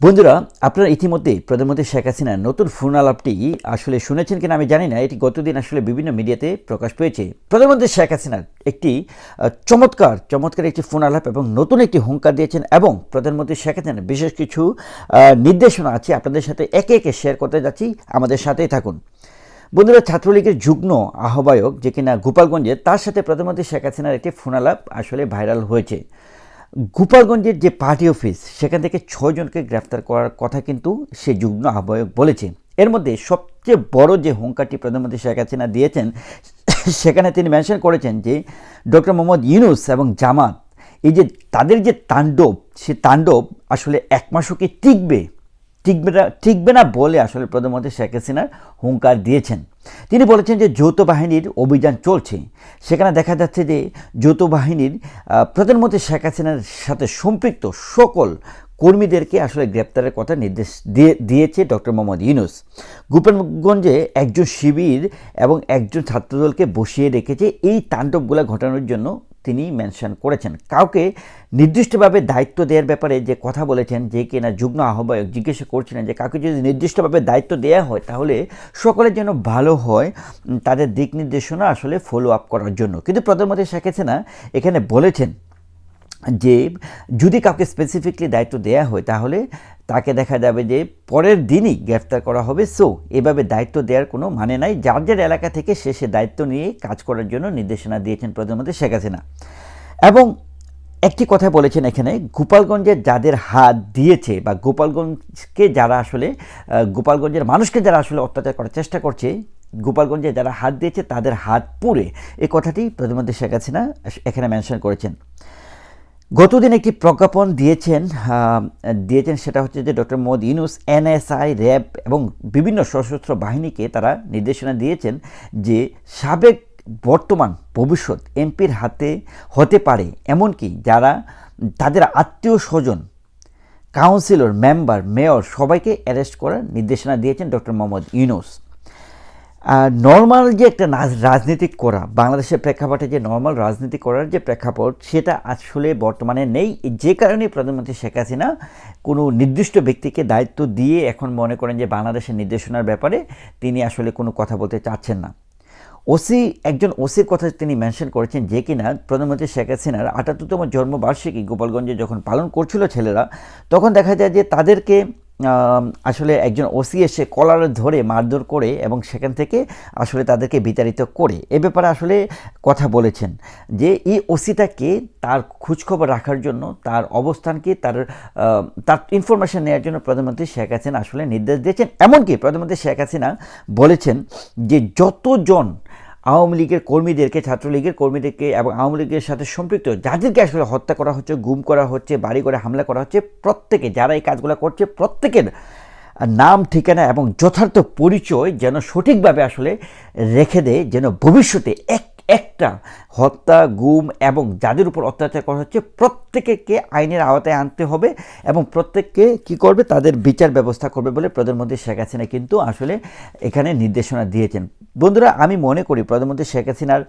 বন্ধুরা, আপনারা ইতিমধ্যে প্রধানমন্ত্রী শেখ হাসিনার নতুন ফোন আলাপটি আসলে শুনেছেন কিনা আমি জানি না, এটি গতদিন আসলে বিভিন্ন মিডিয়াতে প্রকাশ পেয়েছে। প্রধানমন্ত্রী শেখ হাসিনার একটি চমৎকার চমৎকার একটি ফোন আলাপ এবং নতুন একটি হুঙ্কার দিয়েছেন এবং প্রধানমন্ত্রী শেখ হাসিনার বিশেষ কিছু নির্দেশনা আছে আপনাদের সাথে একে একে শেয়ার করতে যাচ্ছি। আমাদের সাথেই থাকুন। বন্ধুরা, ছাত্রলীগের যুগ্ম আহ্বায়ক যে কিনা গোপালগঞ্জে, তার সাথে প্রধানমন্ত্রী শেখ হাসিনার একটি ফোনালাপ আসলে ভাইরাল হয়েছে। গোপালগঞ্জের যে পার্টি অফিস, সেখান থেকে ছজনকে গ্রেফতার করার কথা কিন্তু সে যুগ্ম আহ্বায়ক বলেছে। এর মধ্যে সবচেয়ে বড় যে হুঙ্কারটি প্রধানমন্ত্রী শেখ হাসিনা দিয়েছেন, সেখানে তিনি মেনশন করেছেন যে, ডক্টর মোহাম্মদ ইউনুস এবং জামাত, এই যে তাদের যে তাণ্ডব, সে তাণ্ডব আসলে এক মাসও কি টিকবে? টিকবে না টিকবে না বলে আসলে প্রধানমন্ত্রী শেখ হাসিনার হুঙ্কার দিয়েছেন। তিনি বলেছেন যে যৌথ বাহিনীর অভিযান চলছে। সেখানে দেখা যাচ্ছে যে যৌথ বাহিনীর প্রধানমন্ত্রী শেখ হাসিনার সাথে সম্পৃক্ত সকল কর্মীদেরকে আসলে গ্রেপ্তারের কথা নির্দেশ দিয়ে দিয়েছে ডক্টর মোহাম্মদ ইউনুস। গোপালগঞ্জে একজন শিবির এবং একজন ছাত্রদলকে বসিয়ে রেখেছে এই তাণ্ডবগুলো ঘটানোর জন্য তিনি মেনশন করেছেন। কাউকে নির্দিষ্টভাবে দায়িত্ব দেওয়ার ব্যাপারে যে কথা বলেছেন, যে কিনা যুগ্ম আহ্বায়ক জিজ্ঞাসা করছিলেন যে কাউকে যদি নির্দিষ্টভাবে দায়িত্ব দেওয়া হয়, তাহলে সকলের জন্য ভালো হয়, তাদের দিক নির্দেশনা আসলে ফলো আপ করার জন্য। কিন্তু প্রধানমন্ত্রী শেখ হাসিনা এখানে বলেছেন যে যদি কাউকে স্পেসিফিকলি দায়িত্ব দেওয়া হয়, তাহলে তাকে দেখা যাবে যে পরের দিনই গ্রেফতার করা হবে। সো এভাবে দায়িত্ব দেওয়ার কোনো মানে নাই। যার যার এলাকা থেকে সে সে দায়িত্ব নিয়ে কাজ করার জন্য নির্দেশনা দিয়েছেন প্রধানমন্ত্রী শেখ হাসিনা। এবং একটি কথা বলেছেন এখানে, গোপালগঞ্জে যাদের হাত দিয়েছে বা গোপালগঞ্জকে যারা আসলে গোপালগঞ্জের মানুষকে যারা আসলে অত্যাচার করার চেষ্টা করছে, গোপালগঞ্জে যারা হাত দিয়েছে তাদের হাত পুড়ে। এই কথাটি প্রধানমন্ত্রী শেখ হাসিনা এখানে মেনশন করেছেন। গতদিন একটি প্রজ্ঞাপন দিয়েছেন দিয়েছেন সেটা হচ্ছে যে doctor Mohammad Yunus, NSI, RAB এবং বিভিন্ন সশস্ত্র বাহিনীকে তারা নির্দেশনা দিয়েছেন যে সাবেক বর্তমান ভবিষ্যৎ এমপির হাতে হতে পারে। এমনকি যারা তাদের আত্মীয় স্বজন, কাউন্সিলর, মেম্বার, মেয়র সবাইকে অ্যারেস্ট করার নির্দেশনা দিয়েছেন ডক্টর মোহাম্মদ ইউনুস। নর্মাল যে একটা রাজনীতি করা, বাংলাদেশের প্রেক্ষাপটে যে নর্মাল রাজনীতি করার যে প্রেক্ষাপট, সেটা আসলে বর্তমানে নেই। যে কারণে প্রধানমন্ত্রী শেখ হাসিনা কোনো নির্দিষ্ট ব্যক্তিকে দায়িত্ব দিয়ে এখন মনে করেন যে বাংলাদেশের নির্দেশনার ব্যাপারে তিনি আসলে কোনো কথা বলতে চাচ্ছেন না। ওসি, একজন ওসির কথা তিনি মেনশন করেছেন যে কিনা প্রধানমন্ত্রী শেখ হাসিনার আটাত্তরতম জন্মবার্ষিকী গোপালগঞ্জে যখন পালন করছিল ছেলেরা, তখন দেখা যায় যে তাদেরকে আসলে একজন ওসি এসে কলার ধরে মারধর করে এবং সেখান থেকে আসলে তাদেরকে বিতাড়িত করে। এ ব্যাপারে আসলে কথা বলেছেন যে, এই ওসিটাকে তার খোঁজখবর রাখার জন্য, তার অবস্থানকে, তার তার ইনফরমেশন নেওয়ার জন্য প্রধানমন্ত্রী শেখ হাসিনা আসলে নির্দেশ দিয়েছেন। এমনকি প্রধানমন্ত্রী শেখ হাসিনা বলেছেন যে, যতজন আওয়ামী লীগের কর্মীদেরকে, ছাত্রলীগের কর্মীদেরকে এবং আওয়ামী লীগের সাথে সম্পৃক্ত যাদেরকে আসলে হত্যা করা হচ্ছে, গুম করা হচ্ছে, বাড়ি করে হামলা করা হচ্ছে, প্রত্যেকে যারা এই কাজগুলো করছে, প্রত্যেকের নাম, ঠিকানা এবং যথার্থ পরিচয় যেন সঠিকভাবে আসলে রেখে দেয়, যেন ভবিষ্যতে এক, একটা হত্যা, গুম এবং যাদের উপর অত্যাচার করা হচ্ছে, প্রত্যেককে আইনের আওতায় আনতে হবে এবং প্রত্যেককে কি করবে? তাদের বিচার ব্যবস্থা করবে বলে প্রধানমন্ত্রী শেখ হাসিনা কিন্তু আসলে এখানে নির্দেশনা দিয়েছেন। বন্ধুরা, আমি মনে করি প্রধানমন্ত্রী শেখ হাসিনার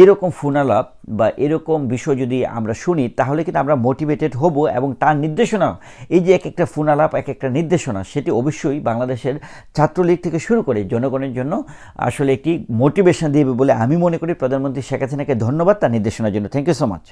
এরকম ফোনালাপ বা এরকম বিষয় যদি আমরা শুনি, তাহলে কিন্তু আমরা মোটিভেটেড হব এবং তার নির্দেশনা এই যে এক একটা ফোনালাপ, এক একটা নির্দেশনা, সেটি অবশ্যই বাংলাদেশের ছাত্রলীগ থেকে শুরু করে জনগণের জন্য আসলে একটি মোটিভেশন দেবে বলে আমি মনে করি। প্রধানমন্ত্রী শেখ হাসিনাকে ধন্যবাদ তার নির্দেশনার জন্য। Thank you so much